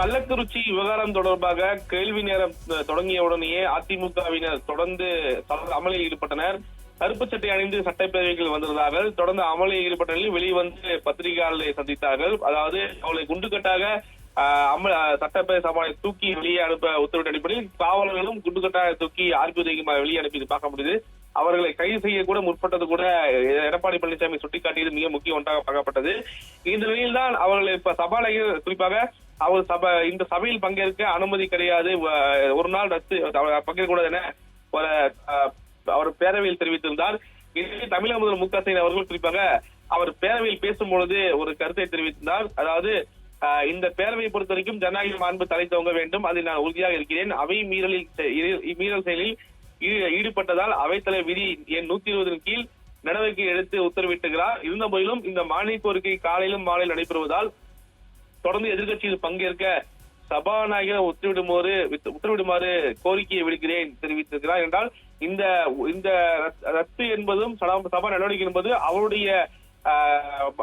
கள்ளக்குறிச்சி விவகாரம் தொடர்பாக கேள்வி நேரம் தொடங்கிய உடனேயே அதிமுகவினர் தொடர்ந்து அமளியில் ஈடுபட்டனர். கருப்பு சட்டை அணிந்து சட்டப்பேரவைகள் வந்திருந்தார்கள். தொடர்ந்து அமளியில் ஈடுபட்ட நிலையில் வெளிவந்து பத்திரிகையாளர்களை சந்தித்தார்கள். அதாவது அவளை குண்டுகட்டாக சட்டப்பேரவை சபாவை தூக்கி வெளியே அனுப்ப உத்தரவிட்ட அடிப்படையில் காவலர்களும் குண்டுகட்டாக தூக்கி ஆர்பி உதயகுமார் வெளியே அனுப்பி பார்க்க முடியுது. அவர்களை கைது செய்ய கூட முற்பட்டது கூட எடப்பாடி பழனிசாமி சுட்டிக்காட்டியது மிக முக்கிய ஒன்றாக பார்க்கப்பட்டது. இந்த நிலையில் தான் அவர்களை இப்ப சபாநாயகர் குறிப்பாக அவர் சபை இந்த சபையில் பங்கேற்க அனுமதி கிடையாது. ஒரு நாள் ரத்து பங்கேற்கக்கூடாது என ஒரு அவர் பேரவையில் தெரிவித்திருந்தார். இதே தமிழக முதல்வர் மு க ஸ்டாலின் அவர்கள் குறிப்பாக அவர் பேரவையில் பேசும்பொழுது ஒரு கருத்தை தெரிவித்திருந்தார். அதாவது அஹ், இந்த பேரவையை பொறுத்த வரைக்கும் ஜனநாயக மாண்பு தலை துவங்க வேண்டும். அதில் நான் உறுதியாக இருக்கிறேன். அவை மீறலில் மீறல் செயலில் ஈடுபட்டதால் அவைத்தலை விதி என் நூத்தி இருபதின் கீழ் நடவடிக்கை எடுத்து உத்தரவிட்டுகிறார். இருந்த போதிலும் இந்த மானிய கோரிக்கை காலையிலும் மாலையில் நடைபெறுவதால் தொடர்ந்து எதிர்கட்சியில் பங்கேற்க சபாநாயகர் உத்தரவிடுமாறு உத்தரவிடுமாறு கோரிக்கையை விடுக்கிறேன் தெரிவித்திருக்கிறார். என்றால் இந்த இந்த ரத்து என்பதும் சபா நடவடிக்கை என்பது அவருடைய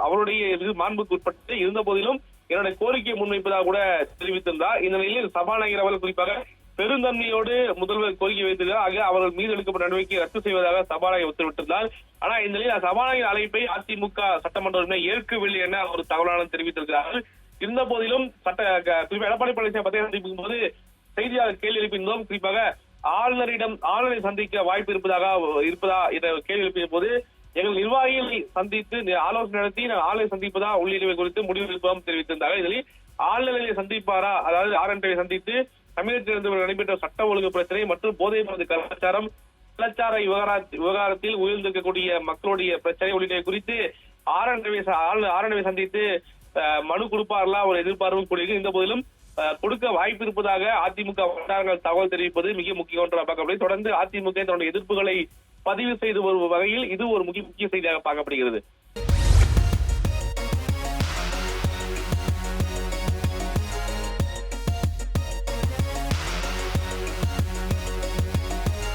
அவருடைய மாண்புக்கு உட்பட்டு இருந்த போதிலும் என்னுடைய கோரிக்கையை முன்வைப்பதாக கூட தெரிவித்திருந்தார். இந்த நிலையில் சபாநாயகர் அவர்கள் குறிப்பாக பெருந்தன்மையோடு முதல்வர் கோரிக்கை வைத்திருந்தார் ஆக அவர்கள் மீது எடுக்கப்பட்ட நடவடிக்கையை ரத்து செய்வதாக சபாநாயகர் உத்தரவிட்டிருந்தார். ஆனா இந்த நிலையில் சபாநாயகர் அழைப்பை அதிமுக சட்டமன்ற உறுப்பினர் ஏற்கவில்லை என ஒரு தகவலாளர் தெரிவித்திருக்கிறார்கள். இருந்த போதிலும் சட்ட க- குறிப்பாக எடப்பாடி பழனிசாமி பத்திரிகை சந்திக்கும் போது செய்தியாளர் கேள்வி எழுப்பியிருந்தோம் குறிப்பாக ஆளுநரிடம் ஆளுநரை சந்திக்க வாய்ப்பு இருப்பதாக இருப்பதா என்ற கேள்வி எழுப்பிய போது எங்கள் நிர்வாகிகளை சந்தித்து ஆலோசனை நடத்தி நாங்கள் ஆளுநரை சந்திப்பதா உள்ளிட்டவை குறித்து முடிவு எடுப்போம் தெரிவித்திருந்தார்கள். இதில் ஆளுநரை சந்திப்பாரா? அதாவது ஆர் என் சந்தித்து தமிழகத்தில் இருந்து நடைபெற்ற சட்ட ஒழுங்கு பிரச்சனை மற்றும் போதை மருந்து கலாச்சாரம் கலாச்சார விவகாரத்தில் உயர்ந்திருக்கக்கூடிய மக்களுடைய பிரச்சனை உள்ளிட்டவை குறித்து ஆர் என் ரவி ஆளுநர் ஆர் என் சந்தித்து மனு கொடுப்பார்களா? அவர் எதிர்பார்ப்பு கூடியது இந்த போதிலும் கொடுக்க வாய்ப்பு இருப்பதாக அதிமுக வட்டாரங்கள் தகவல் தெரிவிப்பது மிக முக்கிய ஒன்றாக பார்க்கப்படுகிறது தொடர்ந்து அதிமுக தன்னுடைய எதிர்ப்புகளை பதிவு செய்து வரும் வகையில் இது ஒரு முக்கிய முக்கிய செய்தியாக பார்க்கப்படுகிறது.